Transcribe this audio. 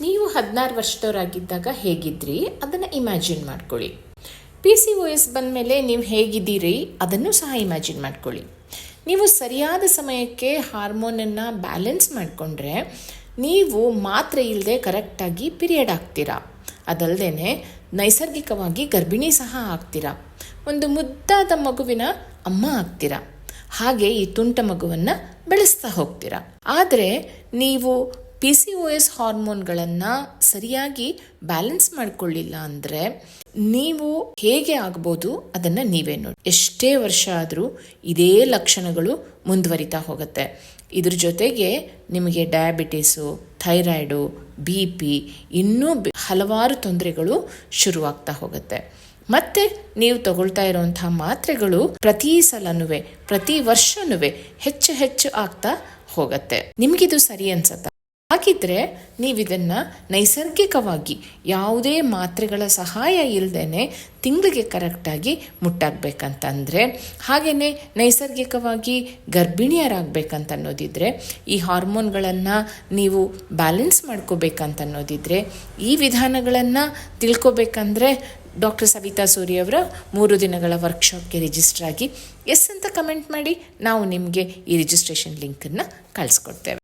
ನೀವು ಹದಿನಾರು ವರ್ಷದವರಾಗಿದ್ದಾಗ ಹೇಗಿದ್ರಿ? ಅದನ್ನು ಇಮ್ಯಾಜಿನ್ ಮಾಡ್ಕೊಳ್ಳಿ. ಪಿ ಸಿ ಒ ಎಸ್ ಬಂದಮೇಲೆ ನೀವು ಹೇಗಿದ್ದೀರಿ? ಅದನ್ನು ಸಹ ಇಮ್ಯಾಜಿನ್ ಮಾಡ್ಕೊಳ್ಳಿ. ನೀವು ಸರಿಯಾದ ಸಮಯಕ್ಕೆ ಹಾರ್ಮೋನನ್ನು ಬ್ಯಾಲೆನ್ಸ್ ಮಾಡಿಕೊಂಡ್ರೆ ನೀವು ಮಾತ್ರೆ ಇಲ್ಲದೆ ಕರೆಕ್ಟಾಗಿ ಪಿರಿಯಡ್ ಆಗ್ತೀರಾ? ಅದಲ್ಲದೆ ನೈಸರ್ಗಿಕವಾಗಿ ಗರ್ಭಿಣಿ ಸಹ ಆಗ್ತೀರಾ? ಒಂದು ಮುದ್ದಾದ ಮಗುವಿನ ಅಮ್ಮ ಆಗ್ತೀರಾ? ಹಾಗೆ ಈ ತುಂಟ ಮಗುವನ್ನು ಬೆಳೆಸ್ತಾ ಹೋಗ್ತೀರಾ? ಆದರೆ ನೀವು ಪಿ ಸಿ ಒ ಎಸ್ ಹಾರ್ಮೋನ್ಗಳನ್ನು ಸರಿಯಾಗಿ ಬ್ಯಾಲೆನ್ಸ್ ಮಾಡಿಕೊಳ್ಳಿಲ್ಲ ಅಂದರೆ ನೀವು ಹೇಗೆ ಆಗ್ಬೋದು ಅದನ್ನು ನೀವೇ ನೋಡಿ. ಎಷ್ಟೇ ವರ್ಷ ಆದರೂ ಇದೇ ಲಕ್ಷಣಗಳು ಮುಂದುವರಿತಾ ಹೋಗುತ್ತೆ. ಇದ್ರ ಜೊತೆಗೆ ನಿಮಗೆ ಡಯಾಬಿಟೀಸು ಥೈರಾಯ್ಡು ಬಿ ಪಿ ಇನ್ನೂ ಹಲವಾರು ತೊಂದರೆಗಳು ಶುರುವಾಗ್ತಾ ಹೋಗುತ್ತೆ. ಮತ್ತೆ ನೀವು ತಗೊಳ್ತಾ ಇರುವಂತಹ ಮಾತ್ರೆಗಳು ಪ್ರತಿ ಸಲನೂ ಪ್ರತಿ ವರ್ಷನೂ ಹೆಚ್ಚು ಹೆಚ್ಚು ಆಗ್ತಾ ಹೋಗತ್ತೆ. ನಿಮ್ಗಿದು ಸರಿ ಅನ್ಸತ್ತಾ? ಹಾಗಿದ್ರೆ ನೀವಿದನ್ನು ನೈಸರ್ಗಿಕವಾಗಿ ಯಾವುದೇ ಮಾತ್ರೆಗಳ ಸಹಾಯ ಇಲ್ಲದೇನೆ ತಿಂಗಳಿಗೆ ಕರೆಕ್ಟಾಗಿ ಮುಟ್ಟಾಗಬೇಕಂತಂದರೆ ಹಾಗೆಯೇ ನೈಸರ್ಗಿಕವಾಗಿ ಗರ್ಭಿಣಿಯರಾಗಬೇಕಂತ ಅನ್ನೋದಿದ್ರೆ ಈ ಹಾರ್ಮೋನ್ಗಳನ್ನು ನೀವು ಬ್ಯಾಲೆನ್ಸ್ ಮಾಡ್ಕೋಬೇಕಂತ ಅನ್ನೋದಿದ್ರೆ ಈ ವಿಧಾನಗಳನ್ನು ತಿಳ್ಕೊಬೇಕಂದ್ರೆ ಡಾಕ್ಟರ್ ಸವಿತಾ ಸೂರಿಯವರ ಮೂರು ದಿನಗಳ ವರ್ಕ್ಶಾಪ್ಗೆ ರಿಜಿಸ್ಟರ್ ಆಗಿ ಎಸ್ ಅಂತ ಕಮೆಂಟ್ ಮಾಡಿ ನಾವು ನಿಮಗೆ ಈ ರಿಜಿಸ್ಟ್ರೇಷನ್ ಲಿಂಕನ್ನು ಕಳಿಸ್ಕೊಡ್ತೇವೆ.